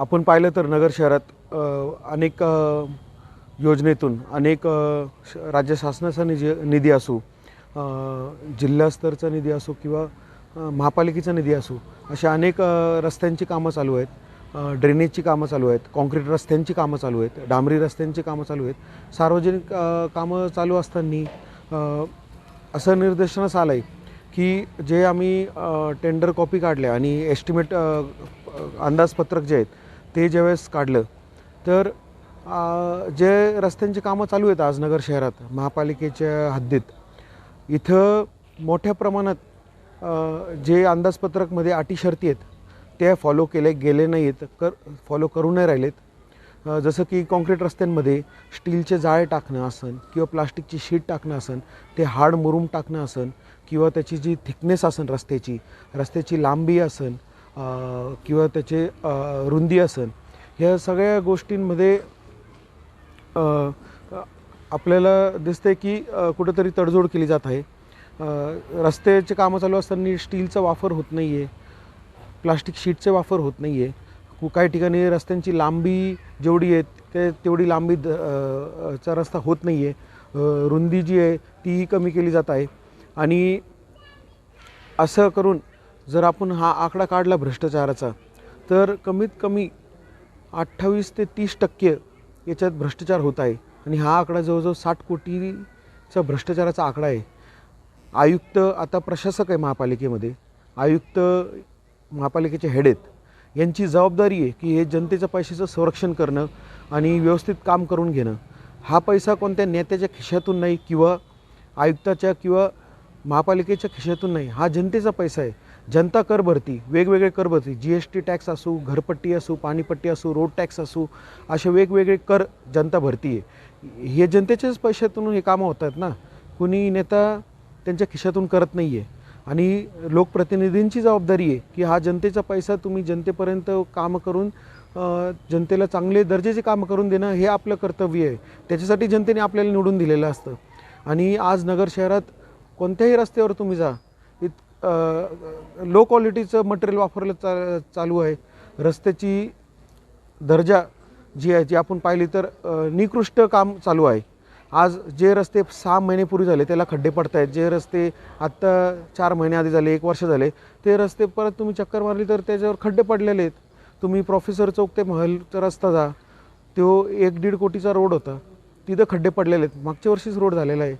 आपण पाहिलं तर नगर शहरात अनेक योजनेतून अनेक श- राज्य शासनाचा निधी निधी असो जिल्हास्तरचा निधी असो किंवा महापालिकेचा निधी असो अशा अनेक रस्त्यांची कामं चालू आहेत. ड्रेनेजची कामं चालू आहेत कॉन्क्रीट रस्त्यांची कामं चालू आहेत डांबरी रस्त्यांची कामं चालू आहेत. सार्वजनिक कामं चालू असताना असं निर्देशनास आलं आहे की जे आम्ही टेंडर कॉपी काढल्या आणि एस्टिमेट अंदाजपत्रक जे आहेत ते ज्यावेळेस काढलं तर जे रस्त्यांची कामं चालू आहेत आज नगर शहरात महापालिकेच्या हद्दीत इथं मोठ्या प्रमाणात जे अंदाजपत्रकमध्ये अटी शर्ती आहेत त्या फॉलो केले गेले नाही आहेत कर फॉलो करू नाही राहिलेत. जसं की कॉन्क्रीट रस्त्यांमध्ये स्टीलचे जाळे टाकणं असन किंवा प्लास्टिकची शीट टाकणं असन ते हाड मुरूम टाकणं असन किंवा त्याची जी थिकनेस असन रस्त्याची रस्त्याची लांबी असन किंवा त्याचे रुंदी असन ह्या सगळ्या गोष्टींमध्ये आपल्याला दिसते की कुठंतरी तडजोड केली जात आहे. रस्त्याचे कामं चालू असताना स्टीलचा वापर होत नाही आहे प्लास्टिक शीटचा वापर होत नाही आहे कु काही ठिकाणी रस्त्यांची लांबी जेवढी आहे ते तेवढी लांबी द चा रस्ता होत नाही आहे रुंदी जी आहे तीही कमी केली जात आहे. आणि असं करून जर आपण हा आकडा काढला भ्रष्टाचाराचा तर कमीत कमी अठ्ठावीस ते तीस टक्के याच्यात भ्रष्टाचार होत आहे. आणि हा आकडा जवळजवळ साठ कोटीचा भ्रष्टाचाराचा आकडा आहे. आयुक्त आता प्रशासक आहे महापालिकेमध्ये. आयुक्त महापालिकेचे हेड आहेत. यांची जबाबदारी आहे की हे जनतेच्या पैशाचं संरक्षण करणं आणि व्यवस्थित काम करून घेणं. हा पैसा कोणत्या नेत्याच्या खिशातून नाही किंवा आयुक्ताच्या किंवा महापालिकेच्या खिशातून नाही. हा जनतेचा पैसा आहे. जनता कर भरती वेगवेगळे कर भरती जी एस टी टॅक्स असू घरपट्टी असू पाणीपट्टी असू रोड टॅक्स असू असे वेगवेगळे कर जनता भरती आहे हे जनतेच्याच पैशातून हे कामं होत आहेत ना. कुणी नेता त्यांच्या खिशातून करत नाही आहे आणि लोकप्रतिनिधींची जबाबदारी आहे की हा जनतेचा पैसा तुम्ही जनतेपर्यंत कामं करून जनतेला चांगले दर्जाचे कामं करून देणं हे आपलं कर्तव्य आहे. त्याच्यासाठी जनतेने आपल्याला निवडून दिलेलं असतं. आणि आज नगर शहरात कोणत्याही रस्त्यावर तुम्ही जा लो क्वालिटीचं मटेरियल वापरलं चा चालू आहे. रस्त्याची दर्जा जी आहे जी आपण पाहिली तर निकृष्ट काम चालू आहे. आज जे रस्ते सहा महिनेपूर्वी झाले त्याला खड्डे पडत आहेत जे रस्ते आत्ता चार महिने आधी झाले एक वर्ष झाले ते रस्ते परत तुम्ही चक्कर मारली तर त्याच्यावर खड्डे पडलेले आहेत. तुम्ही प्रोफेसर चौक ते महलचा रस्ता जा तो एक दीड कोटीचा रोड होता. तिथं खड्डे पडलेले आहेत. मागच्या वर्षीच रोड झालेला आहे.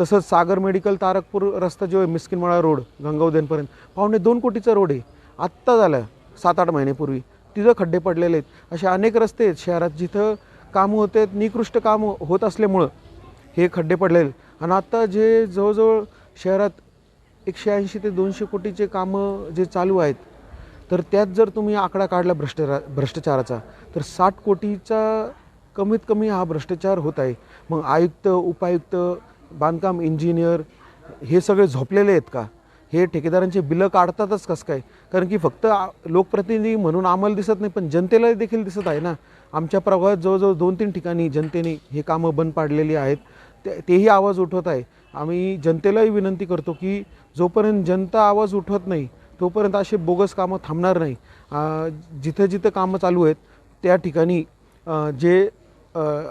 तसंच सागर मेडिकल तारकपूर रस्ता जो आहे मिस्किनमाळा रोड गंगावदेनपर्यंत पावणे दोन कोटीचा रोड आहे. आत्ता झाला सात आठ महिन्यापूर्वी. तिथं खड्डे पडलेले आहेत. असे अनेक रस्ते आहेत शहरात जिथं कामं होत आहेत निकृष्ट कामं होत असल्यामुळं हे खड्डे पडलेले आहेत. आणि आत्ता जे जवळजवळ शहरात एकशे ऐंशी ते दोनशे कोटीचे कामं जे चालू आहेत तर त्यात जर तुम्ही आकडा काढला भ्रष्टाचारा भ्रष्टाचाराचा तर साठ कोटीचा कमीत कमी हा भ्रष्टाचार होत आहे. मग आयुक्त उपायुक्त बांधकाम इंजिनियर हे सगळे झोपलेले आहेत का? हे ठेकेदारांचे बिलं काढतातच कसं काय? कारण की फक्त लोकप्रतिनिधी म्हणून आम्हाला दिसत नाही पण जनतेला देखील दिसत आहे ना? आमच्या प्रभागात जवळजवळ दोन तीन ठिकाणी जनतेने हे कामं बंद पाडलेली आहेत. ते तेही आवाज उठवत आहे. आम्ही जनतेलाही विनंती करतो की जोपर्यंत जनता आवाज उठवत नाही तोपर्यंत असे बोगस कामं थांबणार नाही. जिथं जिथं कामं चालू आहेत त्या ठिकाणी जे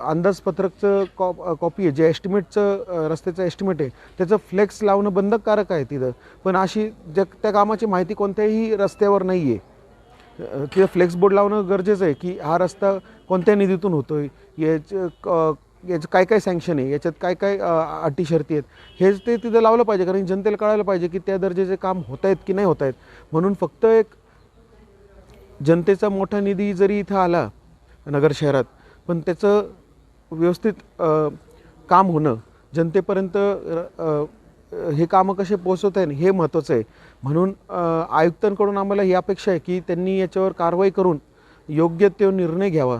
अंदाजपत्रकचं कॉ कॉपी आहे जे एस्टिमेटचं रस्त्याचं एस्टिमेट आहे त्याचं फ्लेक्स लावणं बंधनकारक आहे तिथं. पण अशी ज्या त्या कामाची माहिती कोणत्याही रस्त्यावर नाही आहे तिथं फ्लेक्स बोर्ड लावणं गरजेचं आहे की हा रस्ता कोणत्या निधीतून होतो आहे याचं क- याचं काय काय सँक्शन आहे याच्यात काय काय अटी शर्ती आहेत हेच ते तिथं लावलं पाहिजे कारण जनतेला कळायला पाहिजे की त्या दर्जाचे काम होत आहेत की नाही होत आहेत म्हणून फक्त एक जनतेचा मोठा निधी जरी इथं आला नगर शहरात पण त्याचं व्यवस्थित काम होणं जनतेपर्यंत हे कामं कसे पोचवत आहे हे महत्त्वाचं आहे. म्हणून आयुक्तांकडून आम्हाला ही अपेक्षा आहे की त्यांनी याच्यावर कारवाई करून योग्य तो निर्णय घ्यावा.